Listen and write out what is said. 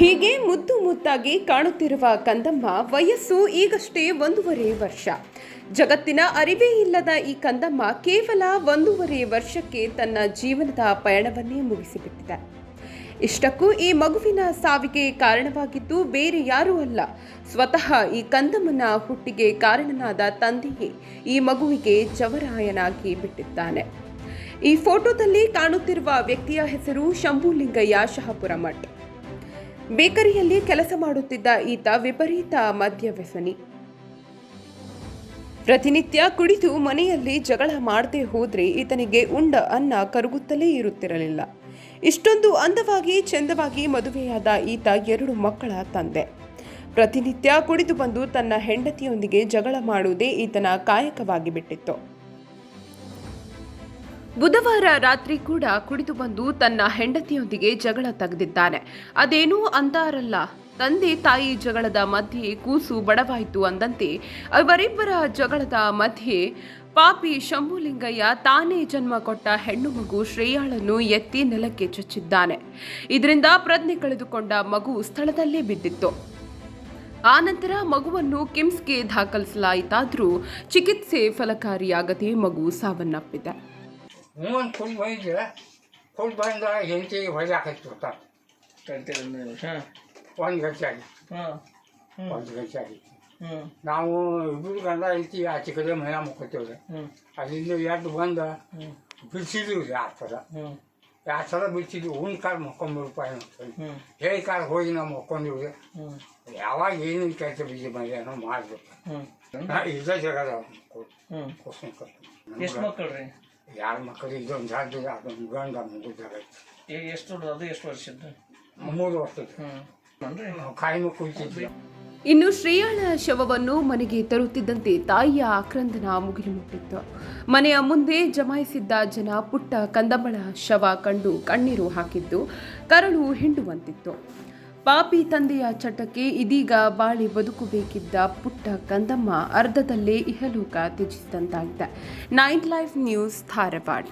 ಹೀಗೆ ಮುದ್ದು ಮುದ್ದಾಗಿ ಕಾಣುತ್ತಿರುವ ಕಂದಮ್ಮ ವಯಸ್ಸು ಈಗಷ್ಟೇ ಒಂದೂವರೆ ವರ್ಷ. ಜಗತ್ತಿನ ಅರಿವೇ ಇಲ್ಲದ ಈ ಕಂದಮ್ಮ ಕೇವಲ ಒಂದೂವರೆ ವರ್ಷಕ್ಕೆ ತನ್ನ ಜೀವನದ ಪಯಣವನ್ನೇ ಮುಗಿಸಿಬಿಟ್ಟಿದೆ. ಇಷ್ಟಕ್ಕೂ ಈ ಮಗುವಿನ ಸಾವಿಗೆ ಕಾರಣವಾಗಿದ್ದು ಬೇರೆ ಯಾರೂ ಅಲ್ಲ. ಸ್ವತಃ ಈ ಕಂದಮ್ಮನ ಹುಟ್ಟಿಗೆ ಕಾರಣನಾದ ತಂದೆಯೇ ಈ ಮಗುವಿಗೆ ಜವರಾಯನಾಗಿ ಬಿಟ್ಟಿದ್ದಾನೆ. ಈ ಫೋಟೋದಲ್ಲಿ ಕಾಣುತ್ತಿರುವ ವ್ಯಕ್ತಿಯ ಹೆಸರು ಶಂಭುಲಿಂಗಯ್ಯ ಶಹಪುರ ಮಠ್ ಬೇಕರಿಯಲ್ಲಿ ಕೆಲಸ ಮಾಡುತ್ತಿದ್ದ ಈತ ವಿಪರೀತ ಮದ್ಯ ವ್ಯಸನಿ ಪ್ರತಿನಿತ್ಯ ಕುಡಿದು ಮನೆಯಲ್ಲಿ ಜಗಳ ಮಾಡದೆ ಹೋದ್ರೆ ಈತನಿಗೆ ಉಂಡ ಅನ್ನ ಕರಗುತ್ತಲೇ ಇರುತ್ತಿರಲಿಲ್ಲ. ಇಷ್ಟೊಂದು ಅಂದವಾಗಿ ಚಂದವಾಗಿ ಮದುವೆಯಾದ ಈತ ಎರಡು ಮಕ್ಕಳ ತಂದೆ. ಪ್ರತಿನಿತ್ಯ ಕುಡಿದು ಬಂದು ತನ್ನ ಹೆಂಡತಿಯೊಂದಿಗೆ ಜಗಳ ಮಾಡುವುದೇ ಈತನ ಕಾಯಕವಾಗಿ ಬಿಟ್ಟಿತ್ತು ಬುಧವಾರ ರಾತ್ರಿ ಕೂಡ ಕುಡಿದು ಬಂದು ತನ್ನ ಹೆಂಡತಿಯೊಂದಿಗೆ ಜಗಳ ತೆಗೆದಿದ್ದಾನೆ. ಅದೇನೂ ಅಂತಾರಲ್ಲ. ತಂದೆ ತಾಯಿ ಜಗಳದ ಮಧ್ಯೆ ಕೂಸು ಬಡವಾಯಿತು ಅಂದಂತೆ ಅವರಿಬ್ಬರ ಜಗಳದ ಮಧ್ಯೆ ಪಾಪಿ ಶಂಭುಲಿಂಗಯ್ಯ ತಾನೇ ಜನ್ಮ ಕೊಟ್ಟ ಹೆಣ್ಣು ಮಗು ಶ್ರೇಯಾಳನ್ನು ಎತ್ತಿ ನೆಲಕ್ಕೆ ಚುಚ್ಚಿದ್ದಾನೆ. ಇದರಿಂದ ಪ್ರಜ್ಞೆ ಕಳೆದುಕೊಂಡ ಮಗು ಸ್ಥಳದಲ್ಲೇ ಬಿದ್ದಿತ್ತು. ಆನಂತರ ಮಗುವನ್ನು ಕಿಮ್ಸ್ಗೆ ದಾಖಲಿಸಲಾಯಿತಾದರೂ ಚಿಕಿತ್ಸೆ ಫಲಕಾರಿಯಾಗದೆ ಮಗು ಸಾವನ್ನಪ್ಪಿದೆ. ಹ್ಞೂ ಒಂದು ಫುಲ್ ಬಂದಿದ್ದೆ ಫುಲ್ ಬಂದ ಹೆಂಡತಿಗೆ ಹೊಳೆ ಹಾಕಿತ್ತು ಕಲ್ತಿರೋದು ಹಾಂ ಒಂದು ಗಂಟೆ ಆಗಿ ಹಾಂ ಹ್ಞೂ ಒಂದು ಗಂಟೆ ಆಗಿತ್ತು ಹ್ಞೂ ನಾವು ಇಬ್ಬರು ಗಂಡ ಐತಿ ಆಚೆ ಕಡೆ ಮನೆ ಮುಕ್ಕೋತೇವ್ರಿ ಅಲ್ಲಿಂದ ಎದ್ದು ಬಂದು ಬಿಡಿಸಿದ್ವಿ ರೀ ಆ ಥರ ಆ ಥರ ಬಿಡಿಸಿದ್ವಿ ಒಂದು ಕಾಲು ಮಕ್ಕೊಂಬರು ಹೇಳಿ ಕಾಲು ಹೋಗಿ ನಾವು ಮಕ್ಕೊಂಡಿವ್ರಿ ಯಾವಾಗ ಏನೇನು ಕೆಲಸ ಬಿಜಿ ಏನೋ ಮಾಡ್ಬೇಕು ಹ್ಞೂ ಇದೇ ಜಗದ ಹ್ಞೂ ಎಷ್ಟು ಮಕ್ಕಳು ರೀ ಯಾರ ಮಕ್ಕಳು ಇದೊಂದು ಜಾತಿ ಅದೊಂದು ಗಂಡ ಮುಗಿದಾಗ ಈಗ ಎಷ್ಟು ಅದು ಎಷ್ಟು ವರ್ಷದ್ದು? ಮೂರು ವರ್ಷದ ಹ್ಞೂ ಅಂದ್ರೆ? ಕಾಯಿಮೆ ಕುಯ್ತಿದ್ವಿ. ಇನ್ನು ಶ್ರೇಯಾಳ ಶವವನ್ನು ಮನೆಗೆ ತರುತ್ತಿದ್ದಂತೆ ತಾಯಿಯ ಆಕ್ರಂದನ ಮುಗಿಲು ಮುಟ್ಟಿತ್ತು ಮನೆಯ ಮುಂದೆ ಜಮಾಯಿಸಿದ್ದ ಜನ ಪುಟ್ಟ ಕಂದಮ್ಮಳ ಶವ ಕಂಡು ಕಣ್ಣೀರು ಹಾಕಿದ್ದು ಕರಳು ಹಿಂಡುವಂತಿತ್ತು. ಪಾಪಿ ತಂದೆಯ ಚಟಕ್ಕೆ ಇದೀಗ ಬಾಳಿ ಬದುಕಬೇಕಿದ್ದ ಪುಟ್ಟ ಕಂದಮ್ಮ ಅರ್ಧದಲ್ಲೇ ಇಹಲೋಕ ತ್ಯಜಿಸಿದಂತಾಗಿದೆ. Night life news, Dharwad.